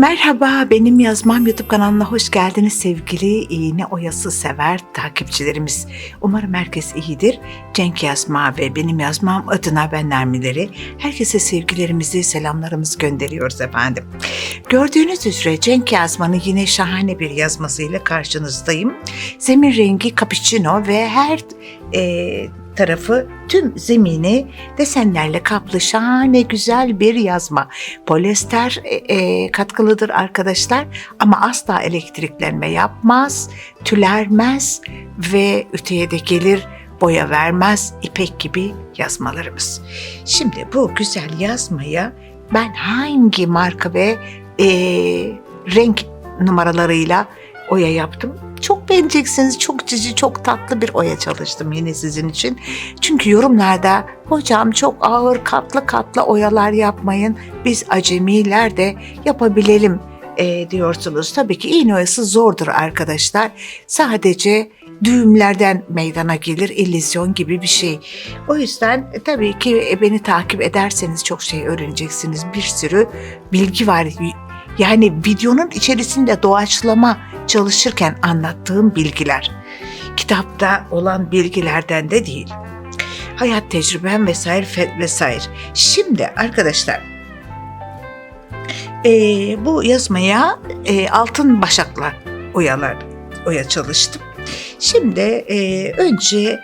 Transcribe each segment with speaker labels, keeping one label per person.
Speaker 1: Merhaba, benim yazmam YouTube kanalına hoş geldiniz sevgili iğne oyası sever takipçilerimiz. Umarım herkes iyidir. Cenk Yazma ve benim yazmam adına ben Nermileri. Herkese sevgilerimizi, selamlarımızı gönderiyoruz efendim. Gördüğünüz üzere Cenk Yazman'ın yine şahane bir yazmasıyla karşınızdayım. Zemin rengi cappuccino ve her e, tarafı tüm zemini desenlerle kaplı şahane güzel bir yazma. Polyester e, e, katkılıdır arkadaşlar ama asla elektriklenme yapmaz, tülermez ve öteye de gelir boya vermez ipek gibi yazmalarımız. Şimdi bu güzel yazmaya ben hangi marka ve e, renk numaralarıyla oya yaptım? Çok beğeneceksiniz. Çok cici, çok tatlı bir oya çalıştım yine sizin için. Çünkü yorumlarda hocam çok ağır katlı katlı oyalar yapmayın. Biz acemiler de yapabilelim e, diyorsunuz. Tabii ki iğne oyası zordur arkadaşlar. Sadece düğümlerden meydana gelir illüzyon gibi bir şey. O yüzden e, tabii ki e, beni takip ederseniz çok şey öğreneceksiniz. Bir sürü bilgi var. Yani videonun içerisinde doğaçlama çalışırken anlattığım bilgiler. Kitapta olan bilgilerden de değil. Hayat tecrübem vesaire vesaire. Şimdi arkadaşlar eee, bu yazmaya eee, altın başakla oyalar oya çalıştım. Şimdi eee, önce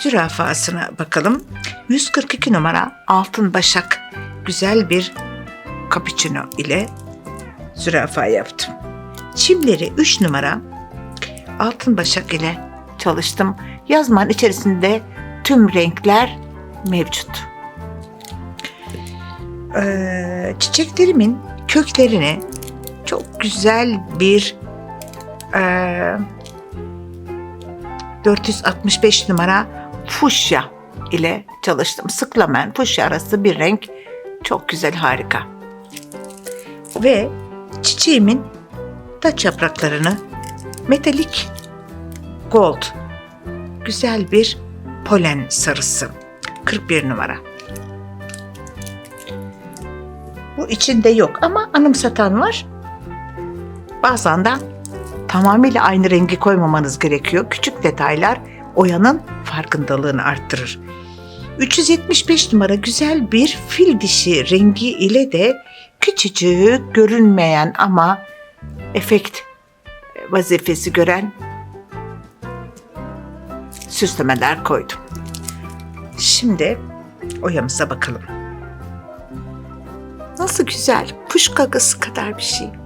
Speaker 1: zürafasına bakalım. 142 numara altın başak güzel bir cappuccino ile zürafa yaptım. Çimleri 3 numara altın başak ile çalıştım. Yazmanın içerisinde tüm renkler mevcut. Ee, çiçeklerimin köklerini çok güzel bir ee, 465 numara fuşya ile çalıştım. Sıklamen, fuşya arası bir renk. Çok güzel, harika. Ve çiçeğimin taç yapraklarını metalik gold güzel bir polen sarısı 41 numara. Bu içinde yok ama anımsatan var. Bazen de tamamıyla aynı rengi koymamanız gerekiyor. Küçük detaylar oyanın farkındalığını arttırır. 375 numara güzel bir fil dişi rengi ile de küçücük görünmeyen ama efekt vazifesi gören süslemeler koydum. Şimdi oyamıza bakalım. Nasıl güzel, kuş gagası kadar bir şey.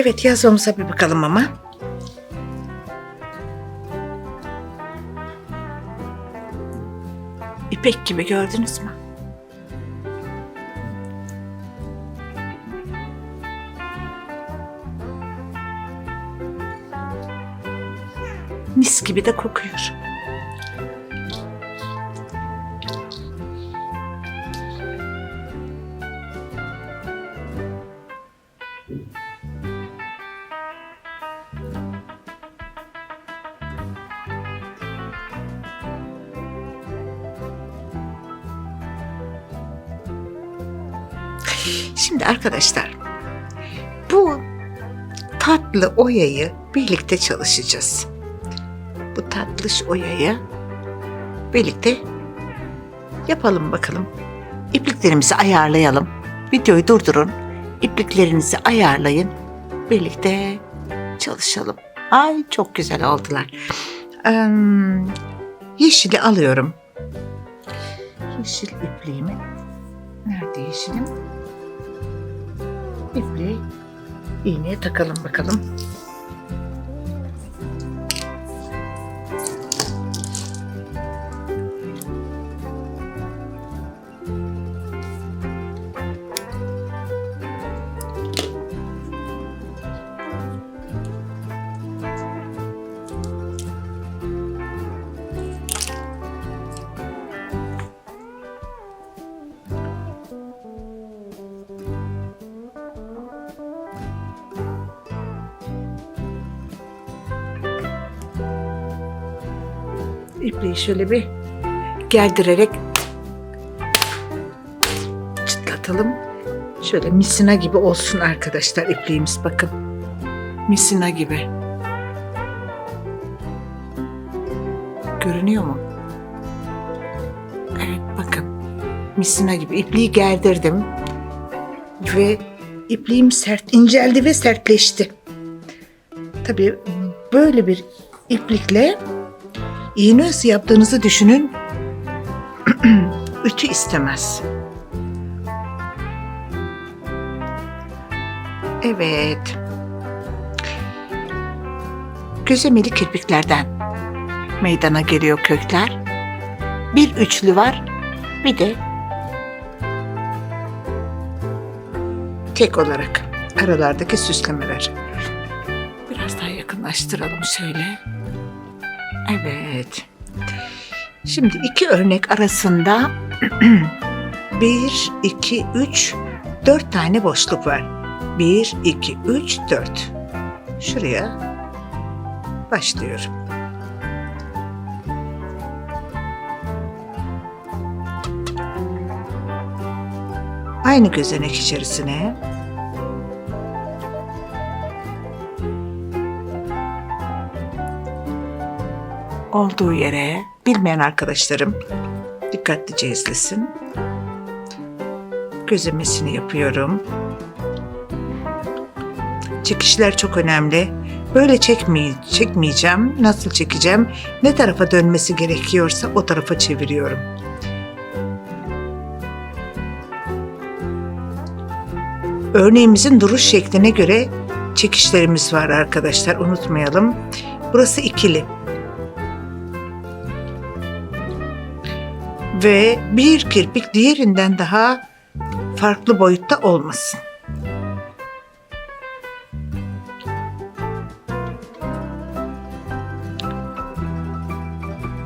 Speaker 1: Evet yazmamıza bir bakalım ama. İpek gibi gördünüz mü? Mis gibi de kokuyor. Şimdi arkadaşlar bu tatlı oyayı birlikte çalışacağız. Bu tatlış oyayı birlikte yapalım bakalım. İpliklerimizi ayarlayalım. Videoyu durdurun. İpliklerinizi ayarlayın. Birlikte çalışalım. Ay çok güzel oldular. Ee, yeşili alıyorum. Yeşil ipliğimi. Nerede yeşilim? İpliği iğneye takalım bakalım. İpliği şöyle bir gerdirerek çıtlatalım. Şöyle misina gibi olsun arkadaşlar ipliğimiz bakın. Misina gibi. Görünüyor mu? Evet bakın. Misina gibi ipliği gerdirdim. Ve ipliğim sert inceldi ve sertleşti. Tabii böyle bir iplikle iğne oyası yaptığınızı düşünün. Ütü istemez. Evet. Gözemeli kirpiklerden meydana geliyor kökler. Bir üçlü var, bir de tek olarak aralardaki süslemeler. Biraz daha yakınlaştıralım şöyle. Evet. Şimdi iki örnek arasında bir, iki, üç, dört tane boşluk var. Bir, iki, üç, dört. Şuraya başlıyorum. Aynı gözenek içerisine olduğu yere bilmeyen arkadaşlarım dikkatlice izlesin. Gözlemesini yapıyorum. Çekişler çok önemli. Böyle çekmey çekmeyeceğim. Nasıl çekeceğim? Ne tarafa dönmesi gerekiyorsa o tarafa çeviriyorum. Örneğimizin duruş şekline göre çekişlerimiz var arkadaşlar. Unutmayalım. Burası ikili. Ve bir kirpik diğerinden daha farklı boyutta olmasın.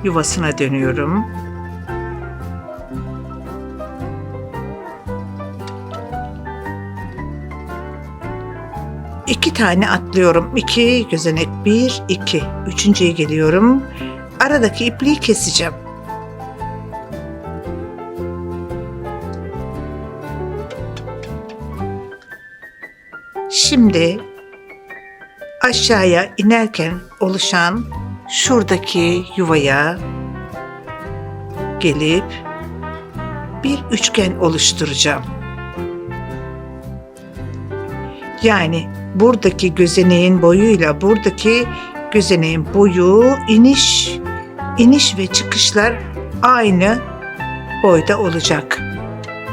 Speaker 1: Yuvasına dönüyorum. İki tane atlıyorum. İki gözenek. Bir, iki. Üçüncüye geliyorum. Aradaki ipliği keseceğim. Şimdi aşağıya inerken oluşan şuradaki yuvaya gelip bir üçgen oluşturacağım. Yani buradaki gözeneğin boyuyla buradaki gözeneğin boyu iniş iniş ve çıkışlar aynı boyda olacak.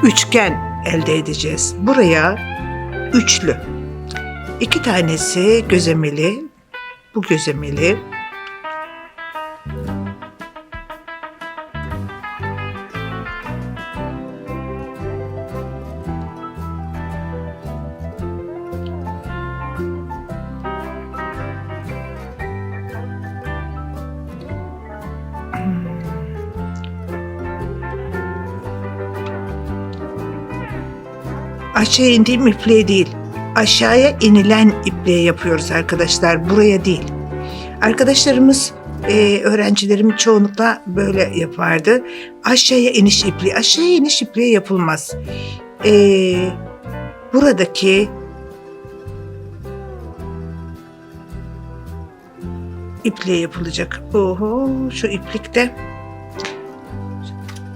Speaker 1: Üçgen elde edeceğiz. Buraya üçlü. İki tanesi gözemeli. Bu gözemeli. Aşağı indiğim ipliğe değil, aşağıya inilen ipliğe yapıyoruz arkadaşlar, buraya değil. Arkadaşlarımız, e, öğrencilerim çoğunlukla böyle yapardı. Aşağıya iniş ipliği, aşağıya iniş ipliğe yapılmaz. E, buradaki ipliğe yapılacak. Oho, şu iplikte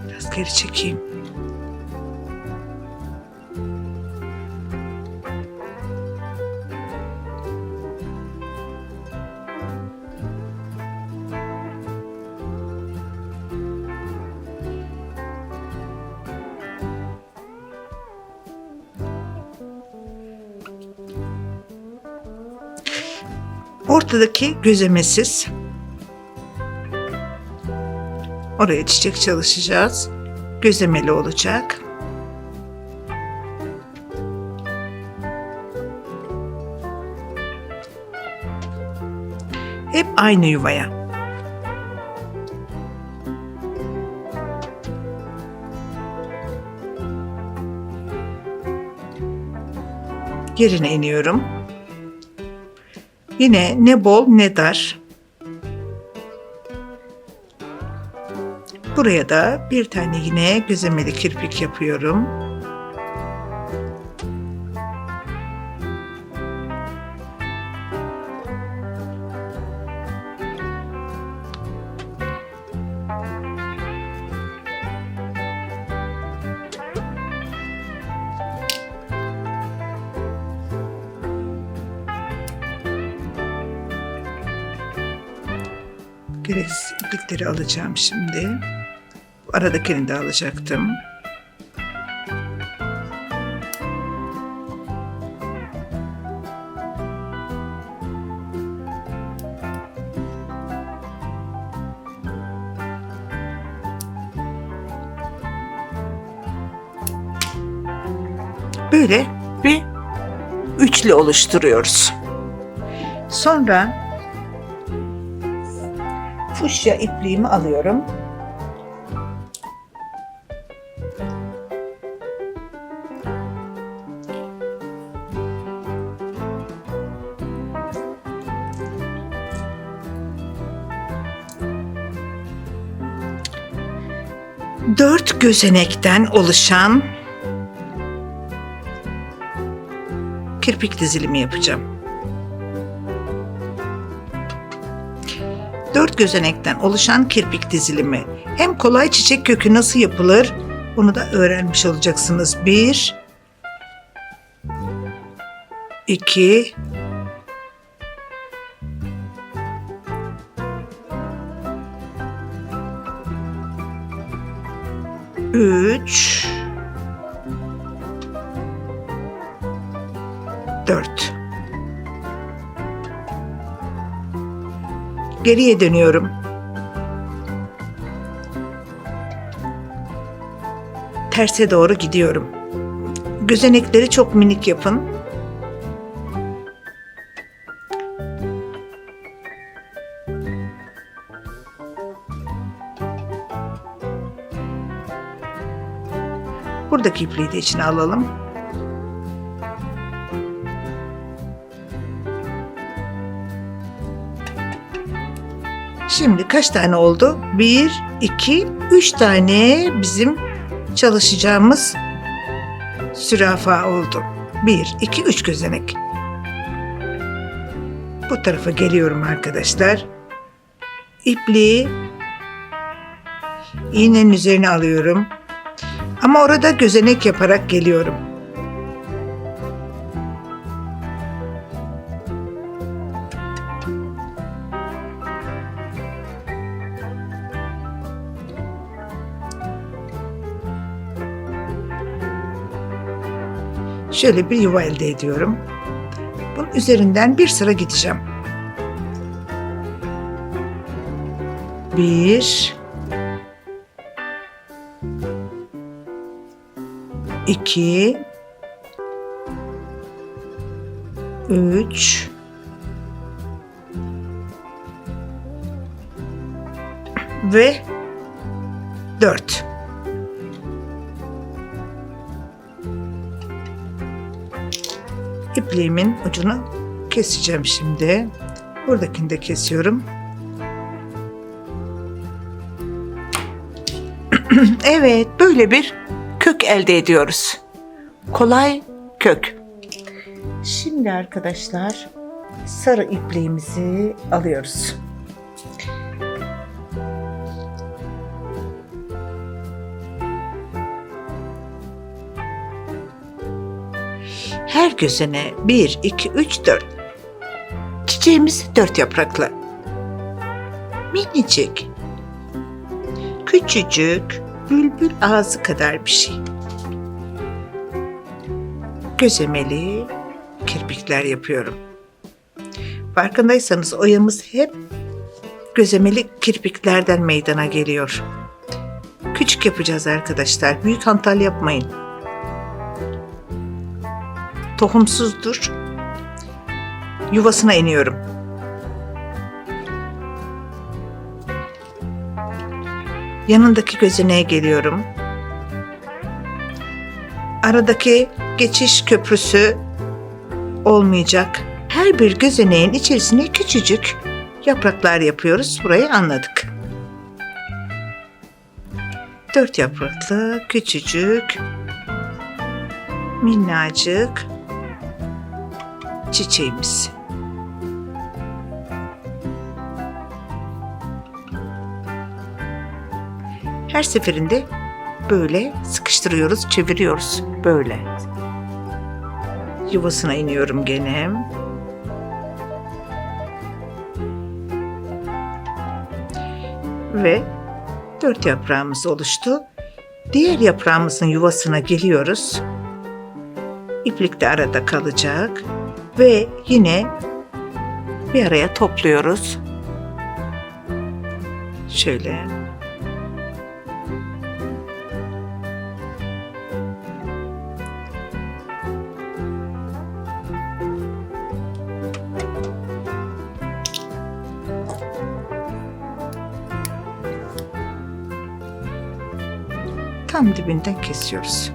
Speaker 1: biraz geri çekeyim. Ortadaki gözemesiz. Oraya çiçek çalışacağız. Gözemeli olacak. Hep aynı yuvaya. Yerine iniyorum. Yine ne bol ne dar. Buraya da bir tane yine gözlemeli kirpik yapıyorum. İplikleri alacağım şimdi. Aradakini de alacaktım. Böyle bir üçlü oluşturuyoruz. Sonra fuşya ipliğimi alıyorum. Dört gözenekten oluşan kirpik dizilimi yapacağım. Dört gözenekten oluşan kirpik dizilimi. Hem kolay çiçek kökü nasıl yapılır bunu da öğrenmiş olacaksınız. Bir, iki, üç, dört. Geriye dönüyorum. Terse doğru gidiyorum. Gözenekleri çok minik yapın. Buradaki ipliği de içine alalım. Şimdi kaç tane oldu? Bir, iki, üç tane bizim çalışacağımız sürafa oldu. Bir, iki, üç gözenek. Bu tarafa geliyorum arkadaşlar. İpliği iğnenin üzerine alıyorum. Ama orada gözenek yaparak geliyorum. Şöyle bir yuva elde ediyorum. Bunun üzerinden bir sıra gideceğim. Bir, iki, üç, ve dört. İpliğimin ucunu keseceğim şimdi. Buradakini de kesiyorum. evet, böyle bir kök elde ediyoruz. Kolay kök. Şimdi arkadaşlar sarı ipliğimizi alıyoruz. Her gözüne 1, 2, 3, 4. Çiçeğimiz dört yapraklı. Minicik. Küçücük, bülbül ağzı kadar bir şey. Gözemeli kirpikler yapıyorum. Farkındaysanız oyamız hep gözemeli kirpiklerden meydana geliyor. Küçük yapacağız arkadaşlar. Büyük hantal yapmayın. Tohumsuzdur. Yuvasına iniyorum. Yanındaki gözeneğe geliyorum. Aradaki geçiş köprüsü olmayacak. Her bir gözeneğin içerisine küçücük yapraklar yapıyoruz. Burayı anladık. Dört yapraklı, küçücük, minnacık çiçeğimiz. Her seferinde böyle sıkıştırıyoruz, çeviriyoruz. Böyle. Yuvasına iniyorum gene. Ve dört yaprağımız oluştu. Diğer yaprağımızın yuvasına geliyoruz. İplik de arada kalacak. Ve yine bir araya topluyoruz. Şöyle. Tam dibinden kesiyoruz.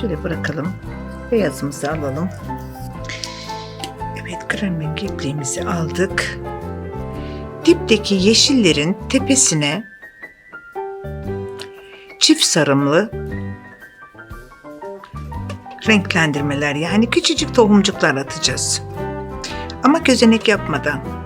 Speaker 1: Şöyle bırakalım. Beyazımızı alalım. Evet krem rengi aldık. Dipteki yeşillerin tepesine çift sarımlı renklendirmeler yani küçücük tohumcuklar atacağız. Ama gözenek yapmadan.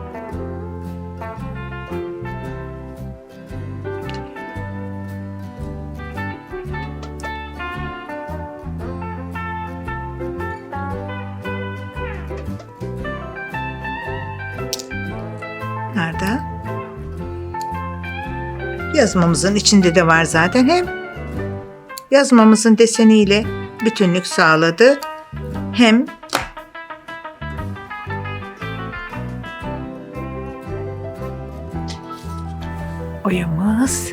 Speaker 1: Yazmamızın içinde de var zaten. Hem yazmamızın deseniyle bütünlük sağladı. Hem oyamız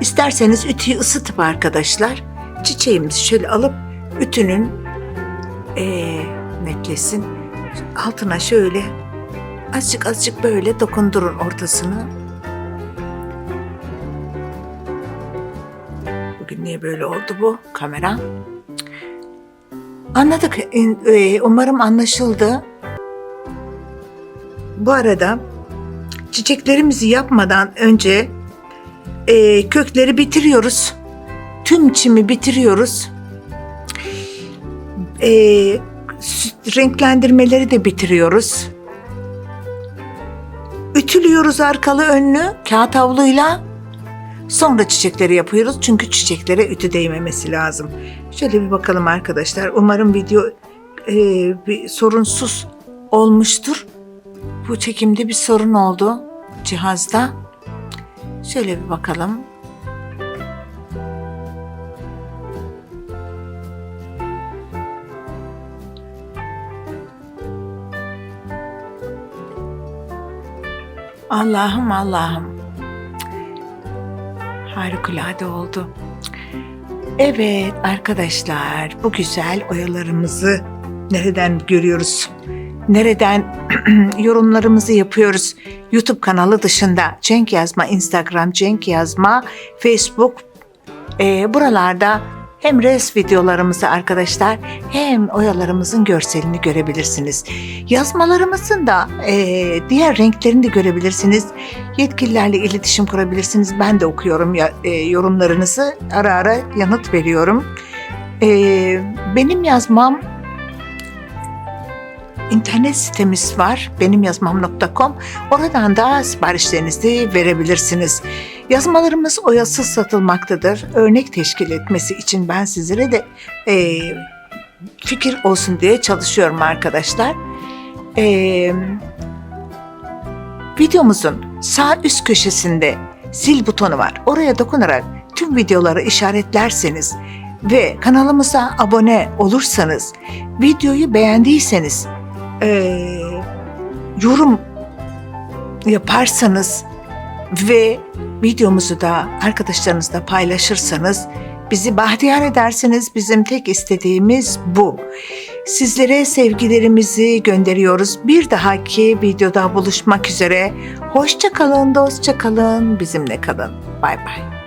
Speaker 1: İsterseniz ütüyü ısıtıp arkadaşlar çiçeğimizi şöyle alıp ütünün eee netlesin. Altına şöyle azıcık azıcık böyle dokundurun ortasını. Bugün niye böyle oldu bu kamera? Anladık. Ee, Umarım anlaşıldı. Bu arada çiçeklerimizi yapmadan önce e, kökleri bitiriyoruz. Tüm çimi bitiriyoruz. E, renklendirmeleri de bitiriyoruz. Ütülüyoruz arkalı önlü kağıt havluyla. Sonra çiçekleri yapıyoruz çünkü çiçeklere ütü değmemesi lazım. Şöyle bir bakalım arkadaşlar. Umarım video e, bir sorunsuz olmuştur. Bu çekimde bir sorun oldu cihazda. Şöyle bir bakalım. Allah'ım Allah'ım. Harikulade oldu. Evet arkadaşlar bu güzel oyalarımızı nereden görüyoruz? Nereden yorumlarımızı yapıyoruz? YouTube kanalı dışında Cenk Yazma, Instagram Cenk Yazma, Facebook e, buralarda hem res videolarımızı arkadaşlar hem oyalarımızın görselini görebilirsiniz. Yazmalarımızın da e, diğer renklerini de görebilirsiniz. Yetkililerle iletişim kurabilirsiniz. Ben de okuyorum ya, e, yorumlarınızı. Ara ara yanıt veriyorum. E, benim yazmam internet sitemiz var benimyazmam.com oradan da siparişlerinizi verebilirsiniz. Yazmalarımız oyasız satılmaktadır. Örnek teşkil etmesi için ben sizlere de e, fikir olsun diye çalışıyorum arkadaşlar. E, videomuzun sağ üst köşesinde zil butonu var. Oraya dokunarak tüm videoları işaretlerseniz ve kanalımıza abone olursanız, videoyu beğendiyseniz eee, yorum yaparsanız ve videomuzu da arkadaşlarınızla paylaşırsanız Bizi bahtiyar edersiniz. Bizim tek istediğimiz bu. Sizlere sevgilerimizi gönderiyoruz. Bir dahaki videoda buluşmak üzere. Hoşça kalın, dostça kalın, bizimle kalın. Bay bay.